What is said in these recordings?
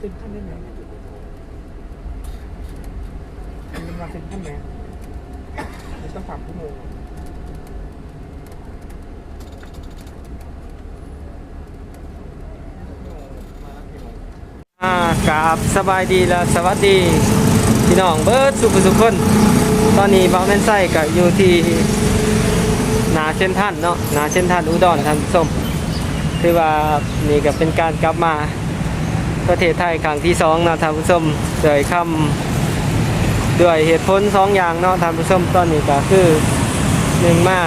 ซ็นท่านได้ไหมมันมาเซ็นท่านไหมมันต้องสามชั่วโมงอ่ากราบสบายดีและสวัสดีพี่น้องเบิร์ดสุขสุขคน ตอนนี้บาแม่นไส้ก็อยู่ที่นาเช่นท่านเนาะนาเช่นท่านอุดรท่านผู้มคือว่านี่ก็เป็นการกลับมา ประเทศไทยครั้งที่สองเนาะท่านผู้ชมโดยคำด้วยเหตุผลสองอย่างเนาะท่านผู้ชมตอนนี้ก็คือหนึ่งมา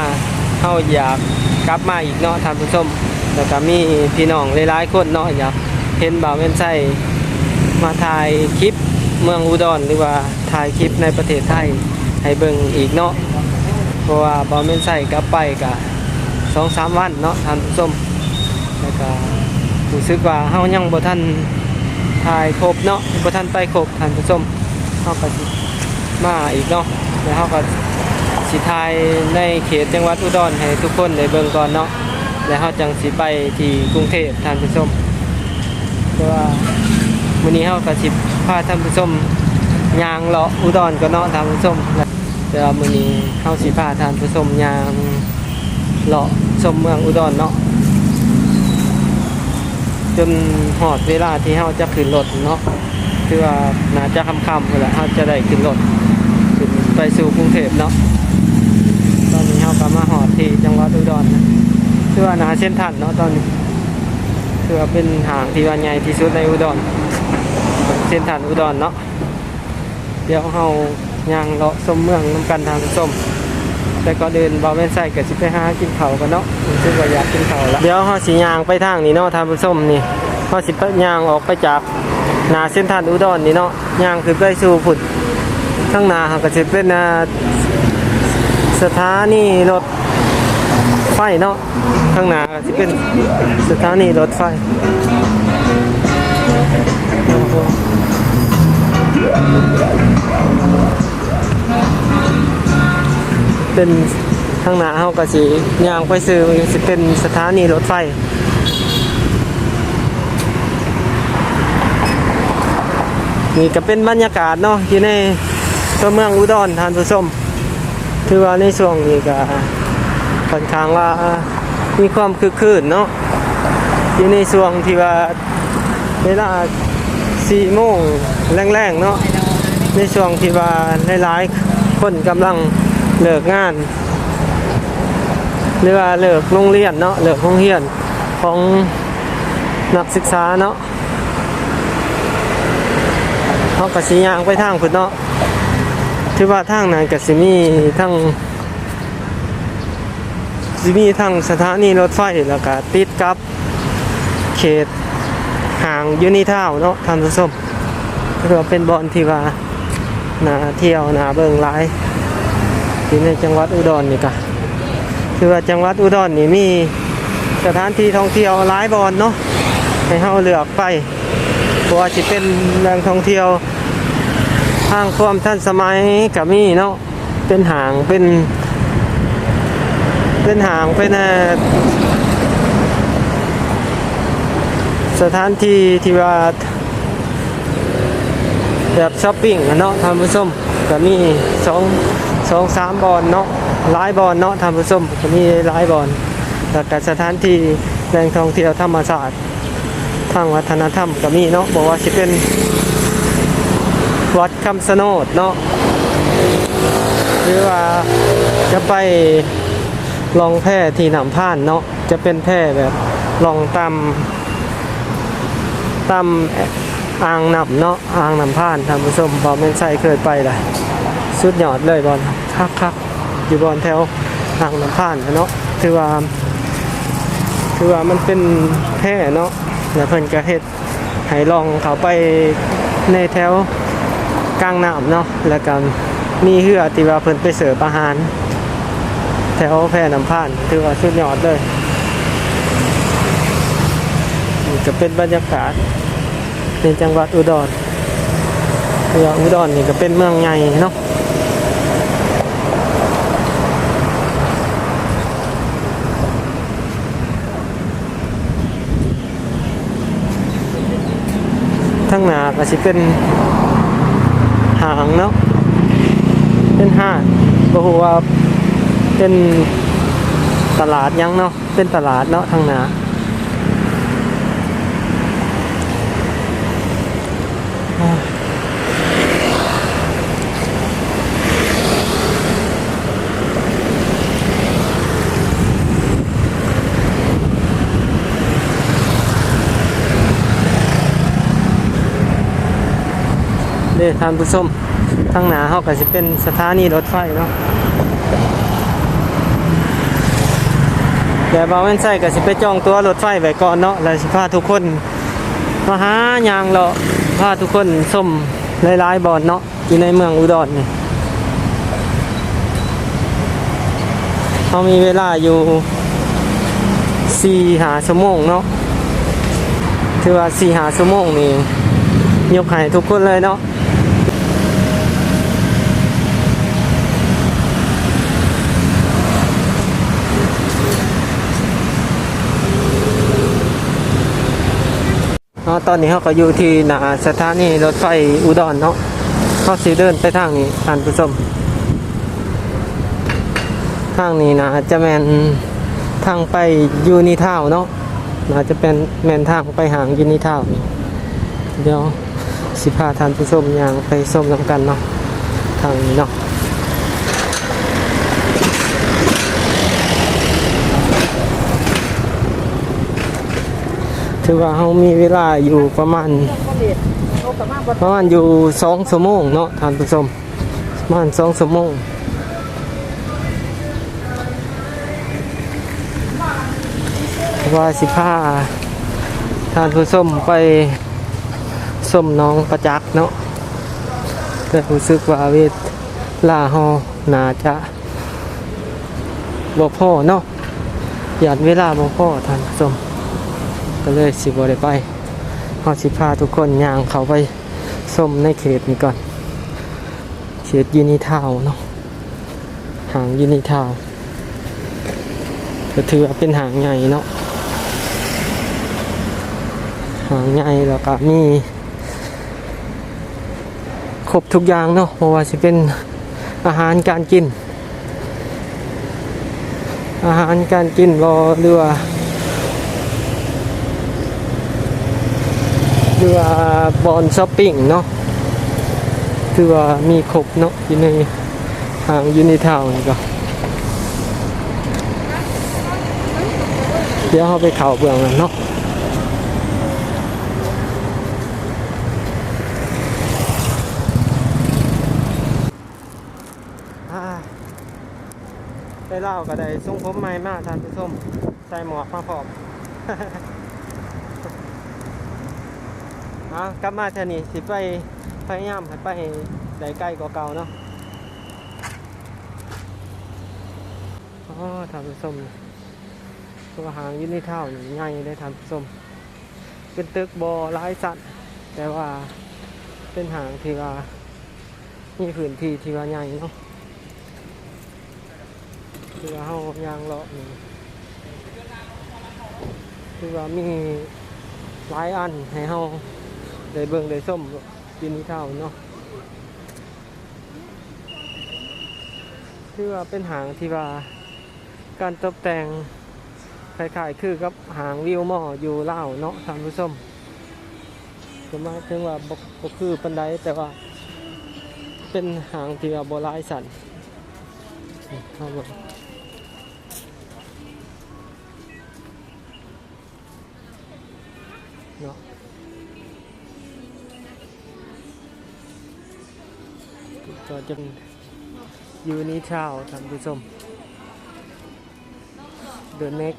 เฮาอยากกลับมาอีกเนาะท่านผู้ชมแล้วก็มีพี่น้องหลายๆคนเนาะอยากเห็นบ่าวเวนไซมาถ่ายคลิปเมืองอุดรหรือว่าถ่ายคลิปในประเทศไทยให้เบิ่งอีกเนาะเพราะว่าบ่าวเวนไซกลับไปก็สองสามวันเนาะท่านผู้ชมแล้วก็รู้สึกว่าเฮายังบ่ทัน ถ่ายครบเนาะบ่ทันไปครบท่านผู้ชมเฮาก็สิมาอีกเนาะแล้วเฮาก็สิถ่ายในเขตจังหวัดอุดรให้ทุกคนได้เบิ่งก่อนเนาะแล้วเฮาจังสิไปที่กรุงเทพท่านผู้ชมเพราะว่ามื้อนี้เฮาก็สิพาท่านผู้ชมยางเลาะอุดรก็เนาะท่านผู้ชมแต่ว่ามื้อนี้เฮาสิพาท่านผู้ชมยางเลาะชมเมืองอุดรเนาะ จนฮอดเวลาที่เฮาจะขึ้นรถเนาะคือว่าน่าจะค่ำๆพุ่นแหละเฮาจะได้ขึ้นรถขึ้นไปสู่กรุงเทพเนาะตอนนี้เฮาก็มาฮอดที่จังหวัดอุดรนะคือว่านาเส้นทันเนาะตอนนี้คือว่าเป็นหางที่ว่าใหญ่ที่สุดในอุดรเส้นทางอุดรเนาะเดี๋ยวเฮาย่างเลาะสมเมืองน้ำกันทางส้ม แต่ก็เดินบ่าแม่นใส่ก็สิไปหากินข้าวกันเนาะรู้สึกว่าอยากกินข้าวแล้วเดี๋ยวเฮาสิย่างไปทางนี้เนาะทางส้มนี่เฮาสิไปย่างออกไปจากหน้าเส้นทางอุดรนี่เนาะย่างขึ้นไปสู่พุ่นข้างหน้าเฮาก็สิเป็นอ่าสถานีรถไฟเนาะข้างหน้าก็สิเป็นสถานีรถไฟ โอ้โห เป็นข้างหน้าเฮาก็สิย่างไปซื้อสิเป็นสถานีรถไฟนี่ก็เป็นบรรยากาศเนาะอยู่ในตัวเมืองอุดรทานผู้ชมถือว่าในช่วงนี้ก็ค่อนข้างว่ามีความคึกคืนเนาะอยู่ในช่วงที่ว่าเวลาสี่โมงแรงๆเนาะในช่วงที่ว่าหลายๆคนกำลัง เลิกงาน หรือว่าเลิกโรงเรียนเนาะเลิกโรงเรียนของนักศึกษาเนาะเขากสิยางไปทางพุ่นเนาะที่ว่าทางนั้นกสิมีทั้งสิมีทั้งสถานีรถไฟแล้วก็ติดกับ เขตห่างยูนิทาวน์เนาะท่านผู้ชมก็ว่าเป็นบอนที่ว่านาเที่ยวนาเบิงหลาย ที่ในจังหวัดอุดรนี่ก็คือว่าจังหวัดอุดรนี่มีสถานที่ท่องเที่ยวหลายบอนเนาะให้เฮาเลือกไปเพราะว่าสิเป็นแหล่งท่องเที่ยวทางความทันสมัยก็มีเนาะเป็นห่างเป็น เป็นหางเป็นสถานที่ที่ว่าแบบช้อปปิ้งเนาะท่านผู้ชมก็มีสอง สองสามบอลเนาะหลายบอลเนาะท่านผู้ชมก็มีหลายบอลแล้วก็สถานที่แหล่งท่องเที่ยวธรรมศาสตร์ทางวัฒนธรรมก็มีเนาะบอกว่าสิเป็นวัดคำสนดเนาะหรือว่าจะไปลองแพ่ที่หนำผ่านเนาะจะเป็นแพ่แบบลองตำตำอ่างหนำเนาะอ่างหนำผ่านท่านผู้ชมบอลเมนไซเคยไปเลย สุดยอดเลยบอลคักคักๆอยู่บอลแถวอ่างหนำผ่านเนาะถือว่าถือว่ามันเป็นแพร่เนาะแล้วเพิ่นก็เฮ็ดให้ลองเขาไปในแถวกลางน้ำเนาะแล้วก็มีเหือที่ว่าเพิ่นไปเสิร์ฟอาหาร แถวแพร่น้ำผ่านถือว่าสุดยอดเลยนี่จะเป็นบรรยากาศในจังหวัดอุดรเมืองอุดรนี่ก็เป็นเมืองใหญ่เนาะ ทั้งหนาก็สิเป็นหางเนาะเป็นห้างบ่ฮู้ว่าเป็นตลาดยังเนาะเป็นตลาดเนาะทางหนาอ่า เด้ท่านผู้ชมทางหนาเฮาก็สิเป็นสถานีรถไฟเนาะเดี๋ยวบางวันใส่ก็สิไปจองตัวรถไฟไว้ก่อนเนาะแล้วสิพาทุกคนมาหายางเลาะพาทุกคนส้มหลายๆบอนเนาะอยู่ในเมืองอุดรนี่เขามีเวลาอยู่สี่หาชั่วโมงเนาะถือว่าสี่หาชั่วโมงนี่ยกให้ทุกคนเลยเนาะ อ๋อตอนนี้เขาก็อยู่ที่หน้าสถานีรถไฟอุดรเนาะเขาสิเดินไปทางนี้ท่านผู้ชมทางนี้นะจะแมนทางไปยูนิทาวเนาะน่าจะเป็นแมนทางไปหางยูนิทาวน์นี่เดี๋ยวสิพาท่านผู้ชมยางไปส้มน้ำกันเนาะทางนี้เนาะ ถือว่าเขามีเวลาอยู่ประมาณประมาณอยู่สองชั่วโมงเนาะท่านผู้ชมประมาณสองชั่วโมงว่าสิพาท่านผู้ชมไปส้มน้องประจักษ์เนาะแต่รู้สึกว่าเวทลาหอน่าจะบ่พ่อเนาะหยัดเวลาบ่พ่อท่านผู้ชม ก็เลยสิบ่ได้ไปเราสิพาทุกคนย่างเขาไปส้มในเขตนี้ก่อน เขตยูนิทาวเนาะหางยูนิทาวน์ก็ถือว่าเป็นหางใหญ่เนาะหางใหญ่แล้วก็มีครบทุกอย่างเนาะเพราะว่าจะเป็นอาหารการกิน อาหารการกินรอเรือ หรือว่าบอลช้อปปิ้งเนาะคือว่ามีครบเนาะอยู่ในทางยูนิทาวน์นี่ก็เดี๋ยวเราไปเข่าเบื้องนั้นเนาะอ่าไปเล่าก็ได้ส่งผมใหม่มากท่านผู้ชม ใส่หมวกมาพร้อม เอากลับมาเท่านี้สิไปพยายามให้ไปได้ใกล้กว่าเก่าเนาะอ๋อท่านผู้มตัวหางยืนในเท่านี่ใหญ่เลยท่านผู้มเป็นตึกบอหลายสัตว์แต่ว่าเป็นหางที่ว่ามีพื้นที่ที่ว่าใหญ่เนาะคือว่าเฮายางเลาะนี่คือว่ามีหลายอันให้เฮา ได้เบิ่งได้ส้มกินเท่าเนาะคือว่าเป็นหางที่ว่าการตกแต่งคล้ายๆคือกับหางวิวหม้ออยู่เล่าเนาะท่านผู้ชมก็มาถึงว่าบกคือปันไดแต่ว่า เป็นหางที่ว่าโบราณสันนี่เข้าม ก็จะยูนิทาวท่านผู้ชมเดอะเน็ก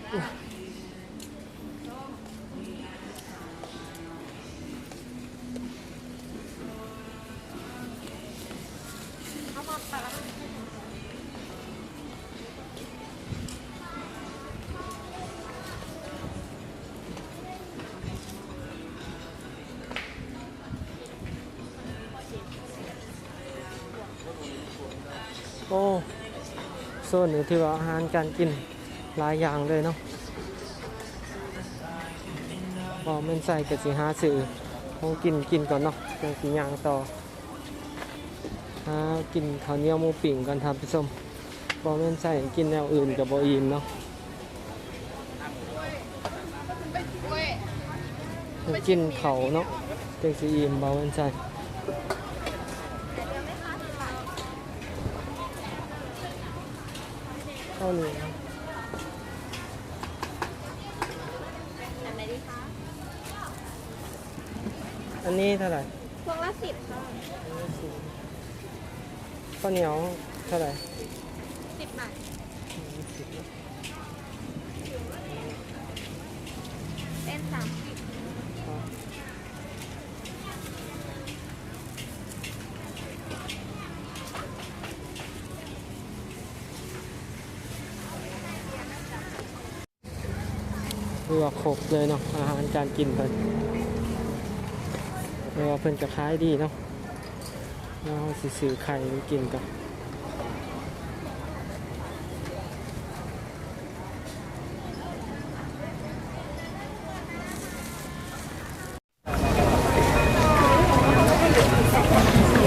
โซนนี้ที่ว่าอาหารการกินหลายอย่างเลยเนาะพอมันใส่กระสิหาสื่อของกินกินก่อนเนาะจังสีย่างต่อหากินข้าวเหนียวมูปิ่งก่อนทำพี่ส้มบอแม่นใส่กินแนวอื่นกับบออิ่มเนาะกินเขาเนาะจังสีอิ่มบอแม่นใส่ข้าวเหนียว แบบไหนดีคะ อันนี้ เท่าไหร่พวงละสิบค่ะข้าวเหนียวเท่าไหร่สิบบาทเป็นสามสิบเรือครบเลยเนาะอาหารการกินเพิ่น เรือว่าเพิ่นจะขายดีเนาะเราสิซื้อไข่ไปกินกัน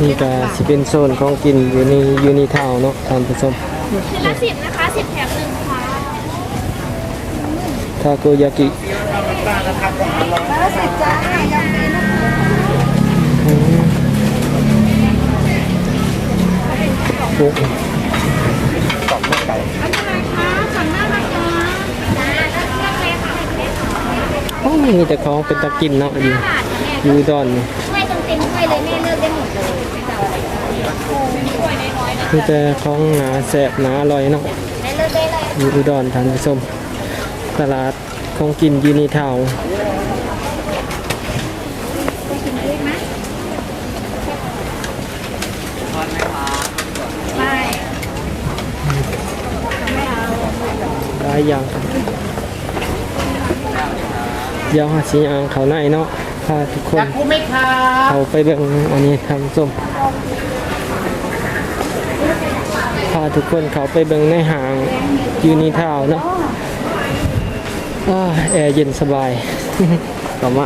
นี่ก็สิเป็นโซนของกินอยู่ในยูนิทาวเนาะท่านผู้ชมชิ้นละสิบนะคะสิบแถมหนึ่งค่ะทาโกยากิแล้วสิบจ้า โอ้อันนี้อะไรคะสั่งหน้ามาจ้าจ้าแล้วเลือกเลยค่ะเล็กๆโอ้มีแต่ของเป็นตะกินเนาะอยู่อยู่ดอนนี่ช่วยเต็มๆช่เลยแม่เลือกได้หมดเลยไม่จะเอาอะไรช่วยน้อยๆนะมีแต่ของหนาแสบหนาอร่อยเนาะอยู่อุดรทานผู้ชมตลาดของกินยูนิทาวน์ชิมด้วยไหมไม่ ลายอย่างเดี๋ยวหาสีอ่างเขาในเนาะพาทุกคนเขาไปเบิ่งอันนี้ท่านผู้ชมพาทุกคนเขาไปเบิ่งในห้างยูนิทาวน์เนาะอ้าแอร์เย็นสบายต่อมา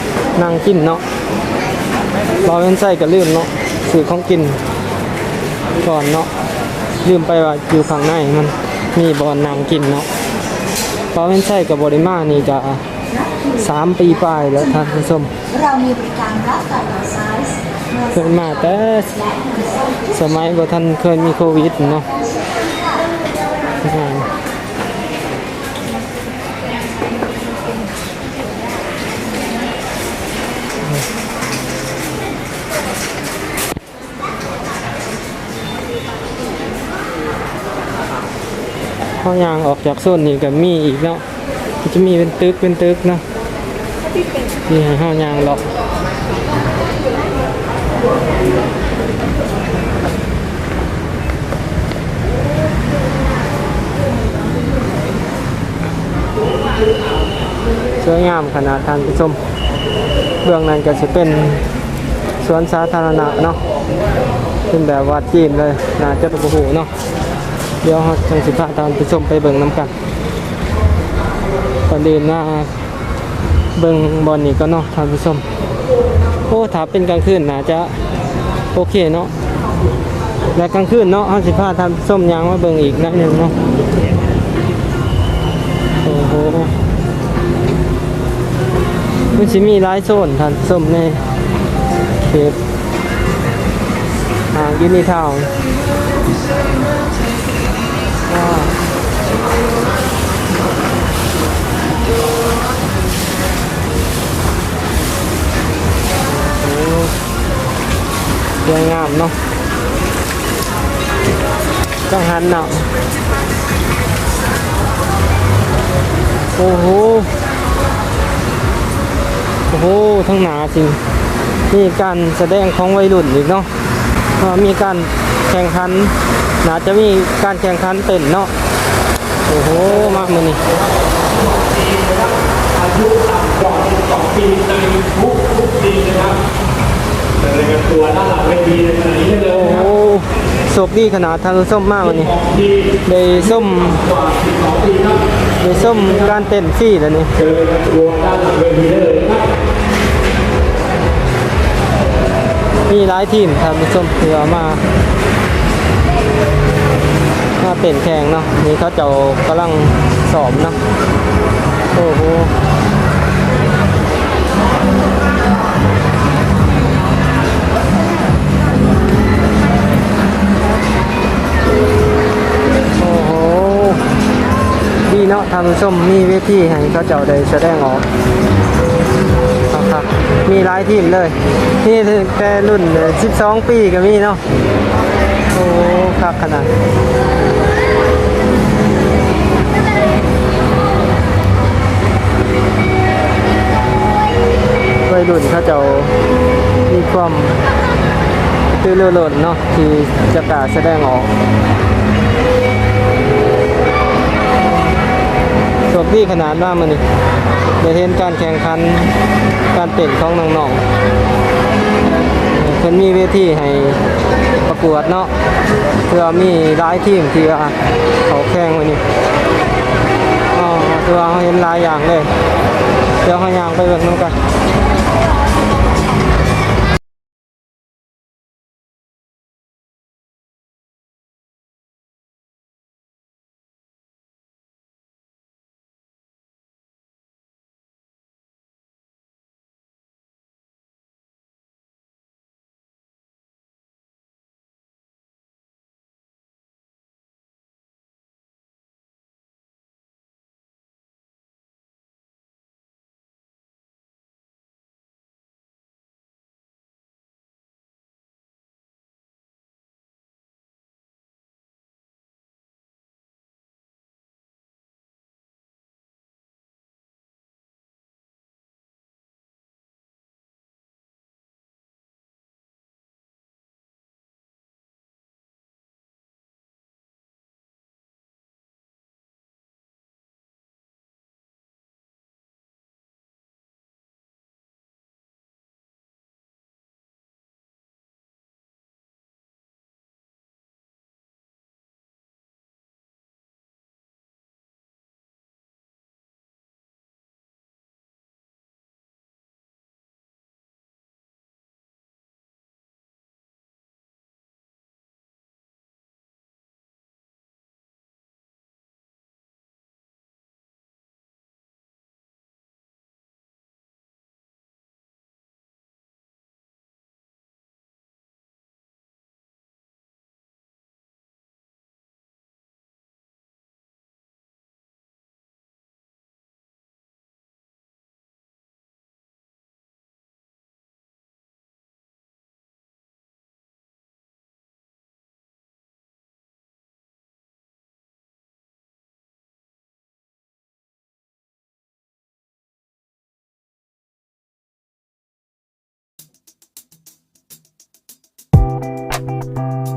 นั่งกินเนาะบอเป็นไส้ก็ลืมเนาะซื้อของกินก่อนเนาะลืมไปว่าอยู่ข้างในมันมีบอลนั่งกินเนาะบอเป็นไส้กับบริมานี่จะสามปีปลายแล้วท่านผู้ชมเรามีบริการรับบัตรไซส์เมื่อเคยมาแต่สมัยบ่ทันเคยมีโควิดเนาะ อ่าห้อยางออกจากโซนนี้ก็มีอีกเนาะมันจะมีเป็นตึกเป็นตึกเนาะนี่ให้ห้อยางหรอกสวยงามขนาดท่านผู้ชมเบื้องนั้นก็จะเป็นสวนสาธารณะเนาะเป็นแบบวัดจีนเลยน่าจะตะหูเนาะ เดี๋ยวเราจังสิพาท่านผู้ชมไปเบิ่งน้ำกันก่อนอื่นมาเบิ่งบอลนี่ก็เนาะท่านผู้ชมโอ้ถ้าเป็นกลางคืนน่าจะโอเคเนาะและกลางคืนเนาะเราสิพาท่านผู้มยางมาเบิ่งอีกนิดนึงเนาะโอ้โหมันจะมีหลายโซนท่านส้มในเขตอ่างยูนิทาวน์ว้า วโอ้วยงามเนาะต้องหันเนาะโอ้โห โอ้โห ทั้งหนาจริงมีการแสดงของวัยรุ่นอีกเนาะ มีการแข่งขัน น่าจะมีการแข่งขันเต้นเนาะโอ้โหมากมันนี่อายุต่ำกว่า12ปีในทุกทุกปีนะครับแต่ในกันตัวด้านหลังเวทีในขณะนี้ได้เลยโอ้โหโชคดีขนาดทางส้มมากมันนี่ของทีมได้ส้มกว่า12ปีครับได้ส้มการเต้นฟรีแล้วนี่เชิญกันตัวด้านหลังเวทีได้เลยมีหลายทีมทางส้มเพื่อมา มาเต้นแข่งเนาะนี่เขาเจ้ากำลังสอบเนาะโอ้โหโอ้โหดีเนาะทางส้มมีเวทีให้เขาเจ้าได้แสดงออกครับครับมีหลายทีมเลย นี่แต่รุ่น 12 ปีก็มีเนาะ โอ้คักขนาดวัยรุ่นเขาจะมีความตื่นเต้นเนาะที่จะกล้าแสดงออกโชคดีขนาดว่ามันนี่ได้เห็นการแข่งขันการเต้นของน้องๆ เพิ่นมีเวทีให้ประกวดเนาะเพื่อมีหลายทีมที่ว่าเขาแข่งวันนี้อ๋อคือว่าเราเห็นหลายอย่างเลยเดี๋ยวเขายางไปเบิ่งน้ำกัน you